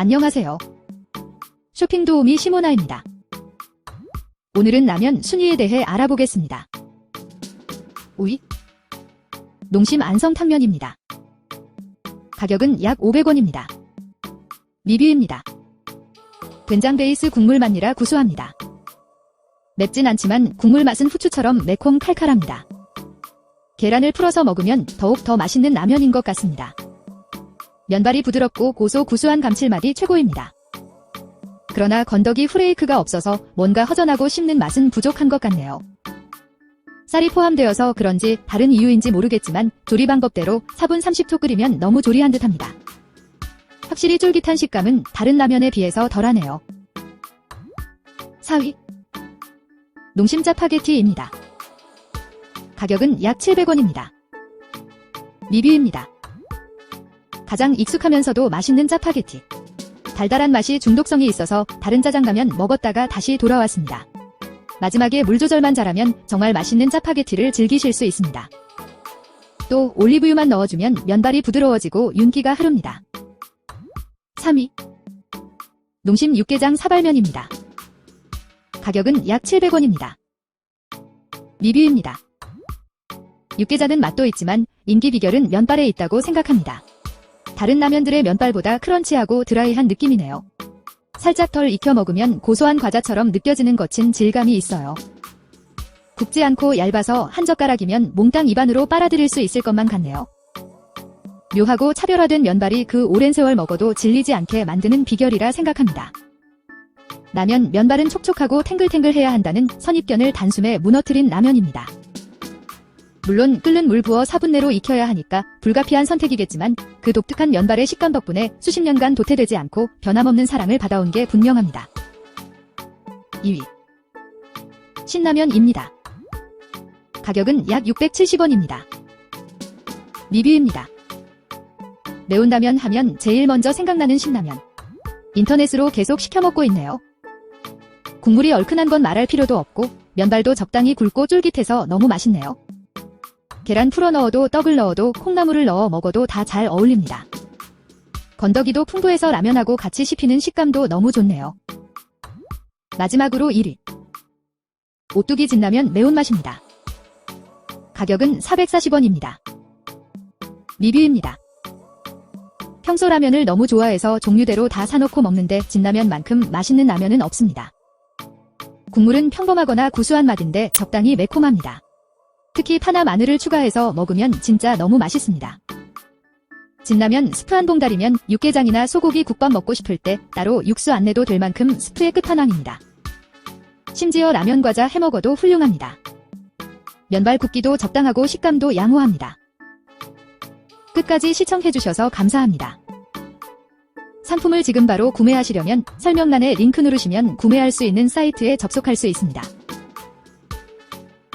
안녕하세요. 쇼핑 도우미 시모나입니다. 오늘은 라면 순위에 대해 알아보겠습니다. 5위 농심 안성탕면입니다. 가격은 약 500원입니다. 리뷰입니다. 된장 베이스 국물 맛이라 구수합니다. 맵진 않지만 국물 맛은 후추처럼 매콤 칼칼합니다. 계란을 풀어서 먹으면 더욱 더 맛있는 라면인 것 같습니다. 면발이 부드럽고 고소 구수한 감칠맛이 최고입니다. 그러나 건더기 후레이크가 없어서 뭔가 허전하고 씹는 맛은 부족한 것 같네요. 쌀이 포함되어서 그런지 다른 이유인지 모르겠지만 조리 방법대로 4분 30초 끓이면 너무 조리한 듯합니다. 확실히 쫄깃한 식감은 다른 라면에 비해서 덜하네요. 4위 농심 짜파게티입니다. 가격은 약 700원입니다. 리뷰입니다. 가장 익숙하면서도 맛있는 짜파게티. 달달한 맛이 중독성이 있어서 다른 짜장 가면 먹었다가 다시 돌아왔습니다. 마지막에 물 조절만 잘하면 정말 맛있는 짜파게티를 즐기실 수 있습니다. 또 올리브유만 넣어주면 면발이 부드러워지고 윤기가 흐릅니다. 3위 농심 육개장 사발면입니다. 가격은 약 700원입니다. 리뷰입니다. 육개장은 맛도 있지만 인기 비결은 면발에 있다고 생각합니다. 다른 라면들의 면발보다 크런치하고 드라이한 느낌이네요. 살짝 덜 익혀 먹으면 고소한 과자처럼 느껴지는 거친 질감이 있어요. 굽지 않고 얇아서 한 젓가락이면 몽땅 입안으로 빨아들일 수 있을 것만 같네요. 묘하고 차별화된 면발이 그 오랜 세월 먹어도 질리지 않게 만드는 비결이라 생각합니다. 라면 면발은 촉촉하고 탱글탱글해야 한다는 선입견을 단숨에 무너뜨린 라면입니다. 물론 끓는 물 부어 4분 내로 익혀야 하니까 불가피한 선택이겠지만 그 독특한 면발의 식감 덕분에 수십 년간 도태되지 않고 변함없는 사랑을 받아온 게 분명합니다. 2위 신라면입니다. 가격은 약 670원입니다. 리뷰입니다. 매운라면 하면 제일 먼저 생각나는 신라면. 인터넷으로 계속 시켜먹고 있네요. 국물이 얼큰한 건 말할 필요도 없고 면발도 적당히 굵고 쫄깃해서 너무 맛있네요. 계란 풀어 넣어도 떡을 넣어도 콩나물을 넣어 먹어도 다 잘 어울립니다. 건더기도 풍부해서 라면하고 같이 씹히는 식감도 너무 좋네요. 마지막으로 1위. 오뚜기 진라면 매운맛입니다. 가격은 440원입니다. 리뷰입니다. 평소 라면을 너무 좋아해서 종류대로 다 사놓고 먹는데 진라면만큼 맛있는 라면은 없습니다. 국물은 평범하거나 구수한 맛인데 적당히 매콤합니다. 특히 파나 마늘을 추가해서 먹으면 진짜 너무 맛있습니다. 진라면 스프 한 봉다리면 육개장이나 소고기 국밥 먹고 싶을 때 따로 육수 안 내도 될 만큼 스프의 끝판왕입니다. 심지어 라면 과자 해 먹어도 훌륭합니다. 면발 굵기도 적당하고 식감도 양호합니다. 끝까지 시청해주셔서 감사합니다. 상품을 지금 바로 구매하시려면 설명란에 링크 누르시면 구매할 수 있는 사이트에 접속할 수 있습니다.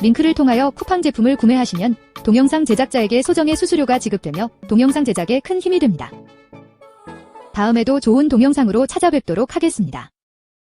링크를 통하여 쿠팡 제품을 구매하시면 동영상 제작자에게 소정의 수수료가 지급되며 동영상 제작에 큰 힘이 됩니다. 다음에도 좋은 동영상으로 찾아뵙도록 하겠습니다.